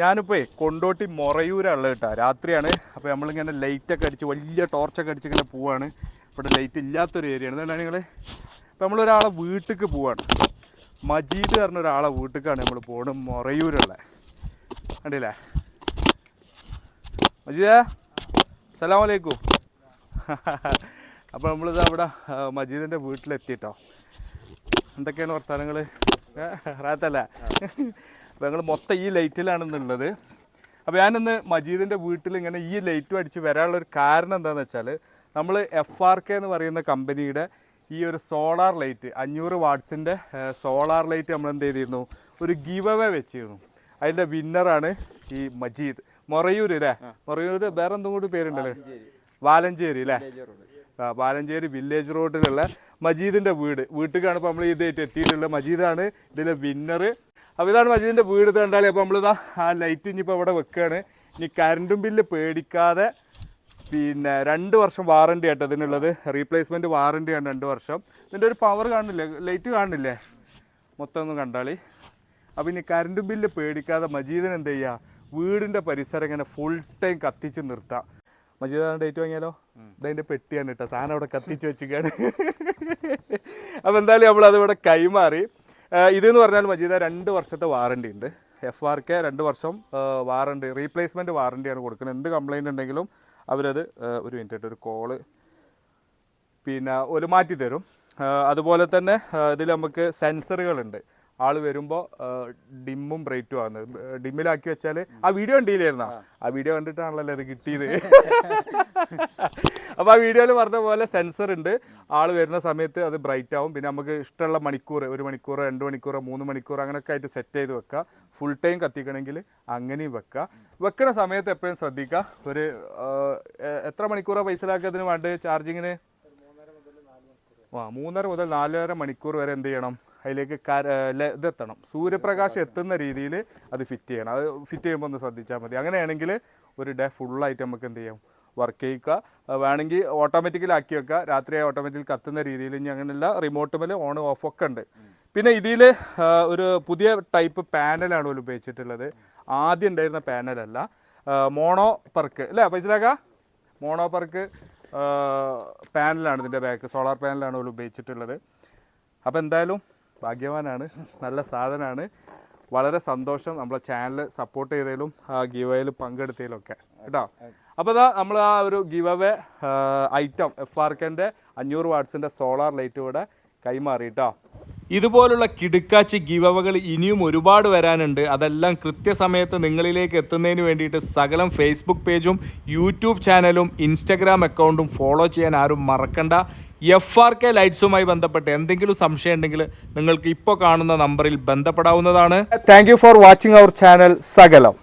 ഞാനിപ്പോ കൊണ്ടോട്ടി മൊറയൂരാണുള്ളത് കേട്ടോ. രാത്രിയാണ്. അപ്പോൾ നമ്മളിങ്ങനെ ലൈറ്റൊക്കെ അടിച്ച് വലിയ ടോർച്ചൊക്കെ അടിച്ച് ഇങ്ങനെ പോവാണ്. ഇവിടെ ലൈറ്റ് ഇല്ലാത്തൊരു ഏരിയയാണ് എന്താണ് നിങ്ങൾ അപ്പോൾ നമ്മളൊരാളെ വീട്ടിലേക്ക് പോവാണ്. മജീദ് പറഞ്ഞ ഒരാളെ വീട്ടിലേക്കാണ് നമ്മൾ പോകുന്നത് മൊറയൂരുള്ള. കണ്ടില്ലേ? മജീദ അസ്സലാമു അലൈക്കും. അപ്പോൾ നമ്മളിത് അവിടെ മജീദിന്റെ വീട്ടിലെത്തിട്ടോ. എന്തൊക്കെയാണ് വർത്തമാനങ്ങൾ റാത്തല്ല? അപ്പോൾ ഞങ്ങൾ മൊത്തം ഈ ലൈറ്റിലാണെന്നുള്ളത്. അപ്പോൾ ഞാനിന്ന് മജീദിന്റെ വീട്ടിൽ ഇങ്ങനെ ഈ ലൈറ്റും അടിച്ച് വരാനുള്ളൊരു കാരണം എന്താണെന്ന് വെച്ചാൽ നമ്മൾ എഫ് ആർ കെ എന്ന് പറയുന്ന കമ്പനിയുടെ ഈ ഒരു സോളാർ ലൈറ്റ് അഞ്ഞൂറ് വാട്ട്സിന്റെ സോളാർ ലൈറ്റ് നമ്മൾ എന്ത് ചെയ്തിരുന്നു? ഒരു ഗീവ് അവേ വെച്ചിരുന്നു അതിന്റെ വിന്നറാണ് ഈ മജീദ്. മൊറയൂർ അല്ലേ? മൊറയൂർ വേറെ എന്തും കൂടി പേരുണ്ടല്ലേ? വാലഞ്ചേരി. അല്ലേ? ആ, പാലഞ്ചേരി വില്ലേജ് റോഡിലുള്ള മജീദിന്റെ വീട്. വീട്ടിലാണ് ഇപ്പോൾ നമ്മൾ ഇതായിട്ട് എത്തിയിട്ടുള്ളത്. മജീദാണ് ഇതിലെ വിന്നർ അപ്പോൾ ഇതാണ് മജീദിന്റെ വീട് കണ്ടാലേ. അപ്പോൾ നമ്മളിതാ ആ ലൈറ്റ് ഇനിയിപ്പോൾ അവിടെ വെക്കുകയാണ് ഇനി കറണ്ടും ബില്ല് പേടിക്കാതെ പിന്നെ രണ്ട് വർഷം വാറണ്ടി ആട്ടോ ഇതിനുള്ളത്. റീപ്ലേസ്മെന്റ് വാറണ്ടിയാണ് രണ്ട് വർഷം. ഇതിന്റെ ഒരു പവർ കാണില്ലേ? ലൈറ്റ് കാണില്ലേ? മൊത്തം ഒന്ന് കണ്ടാളി. അപ്പോൾ ഇനി കരണ്ടും ബില്ല് പേടിക്കാതെ മജീദിന് എന്ത് ചെയ്യുക വീടിന്റെ പരിസരം ഇങ്ങനെ ഫുൾ ടൈം കത്തിച്ച് നിർത്താം. മജീദ് ഡേറ്റ് വാങ്ങിയാലോ? ഇതതിന്റെ പെട്ടിയാണ് കേട്ടോ. സാധനം അവിടെ കത്തിച്ച് വെച്ചിരിക്കുകയാണ് അപ്പോൾ എന്തായാലും നമ്മൾ അതിവിടെ കൈമാറി. ഇതെന്ന് പറഞ്ഞാൽ മജീദ രണ്ട് വർഷത്തെ വാറണ്ടി ഉണ്ട്. എഫ് ആർ കെ രണ്ട് വർഷം വാറണ്ടി റീപ്ലേസ്മെന്റ് വാറണ്ടിയാണ് കൊടുക്കുന്നത്. എന്ത് കംപ്ലൈന്റ് ഉണ്ടെങ്കിലും അവരത് ഒരു മിനിറ്റ് ഒരു കോൾ പിന്നെ ഒരു മാറ്റി തരും അതുപോലെ തന്നെ ഇതിൽ നമുക്ക് സെൻസറുകളുണ്ട് ആൾ വരുമ്പോൾ ഡിമ്മും ബ്രൈറ്റും ആണ്. ഡിമ്മിലാക്കി വെച്ചാൽ ആ വീഡിയോ കണ്ടില്ലായിരുന്ന ആ. വീഡിയോ കണ്ടിട്ടാണല്ലോ അത് കിട്ടിയത്. അപ്പോൾ ആ വീഡിയോയിൽ പറഞ്ഞ പോലെ സെൻസർ ഉണ്ട്. ആൾ വരുന്ന സമയത്ത് അത് ബ്രൈറ്റ് ആവും. പിന്നെ നമുക്ക് ഇഷ്ടമുള്ള മണിക്കൂർ ഒരു മണിക്കൂർ രണ്ട് മണിക്കൂർ മൂന്ന് മണിക്കൂർ അങ്ങനെയൊക്കെ ആയിട്ട് സെറ്റ് ചെയ്ത് വെക്കുക. ഫുൾ ടൈം കത്തിക്കണമെങ്കിൽ അങ്ങനെയും വെക്കുക. വെക്കണ സമയത്ത് എപ്പോഴും ശ്രദ്ധിക്കുക. ഒരു എത്ര മണിക്കൂറാണ് പൈസലാക്കിയതിന് വേണ്ട ചാർജിങ്ങിന് ആ മൂന്നര മുതൽ നാലര മണിക്കൂർ വരെ എന്ത് ചെയ്യണം? അതിലേക്ക് കര ഇതെത്തണം. സൂര്യപ്രകാശം എത്തുന്ന രീതിയിൽ അത് ഫിറ്റ് ചെയ്യണം. അത് ഫിറ്റ് ചെയ്യുമ്പോൾ ഒന്ന് ശ്രദ്ധിച്ചാൽ മതി. അങ്ങനെയാണെങ്കിൽ ഒരു ഡേ ഫുള്ളായിട്ട് നമുക്ക് എന്ത് ചെയ്യാം? വർക്ക് ചെയ്യുക. വേണമെങ്കിൽ ഓട്ടോമാറ്റിക്കലി ആക്കി വെക്കുക. രാത്രി ഓട്ടോമാറ്റിക്കലി കത്തുന്ന രീതിയിൽ ഇനി അങ്ങനെയല്ല റിമോട്ട് മേലെ ഓൺ ഓഫ് ഒക്കെ ഉണ്ട്. പിന്നെ ഇതിൽ ഒരു പുതിയ ടൈപ്പ് പാനലാണ് ഓൽ ഉപയോഗിച്ചിട്ടുള്ളത്. ആദ്യം ഉണ്ടായിരുന്ന പാനലല്ല മോണോ പർക്ക് അല്ലേ പൈസലാക്ക മോണോ പർക്ക് പാനലാണ് ഇതിന്റെ ബാക്ക് സോളാർ പാനലാണ് ഓൽ ഉപയോഗിച്ചിട്ടുള്ളത്. അപ്പോൾ എന്തായാലും ഭാഗ്യവാനാണ്. നല്ല സാധനമാണ് വളരെ സന്തോഷം നമ്മളെ ചാനൽ സപ്പോർട്ട് ചെയ്തതിലും ഗീവ് അവയിൽ പങ്കെടുത്തതിലും ഒക്കെ. കേട്ടോ? അപ്പോൾ ഇതാ നമ്മൾ ആ ഒരു give away item F R കെന്റെ അഞ്ഞൂറ് വാട്ട്സിന്റെ സോളാർ ലൈറ്റ് ഇവിടെ കൈമാറി കേട്ടോ? ഇതുപോലുള്ള കിടുക്കാച്ചി ഗിവവകൾ ഇനിയും ഒരുപാട് വരാനുണ്ട്. അതെല്ലാം കൃത്യസമയത്ത് നിങ്ങളിലേക്ക് എത്തുന്നതിന് വേണ്ടിയിട്ട് സകലം ഫേസ്ബുക്ക് പേജും യൂട്യൂബ് ചാനലും ഇൻസ്റ്റഗ്രാം അക്കൗണ്ടും ഫോളോ ചെയ്യാൻ ആരും മറക്കണ്ട. എഫ് ആർ കെ ലൈറ്റ്സുമായി ബന്ധപ്പെട്ട് എന്തെങ്കിലും സംശയം ഉണ്ടെങ്കിൽ നിങ്ങൾക്ക് ഇപ്പോൾ കാണുന്ന നമ്പറിൽ ബന്ധപ്പെടാവുന്നതാണ്. Thank for watching our channel സകലം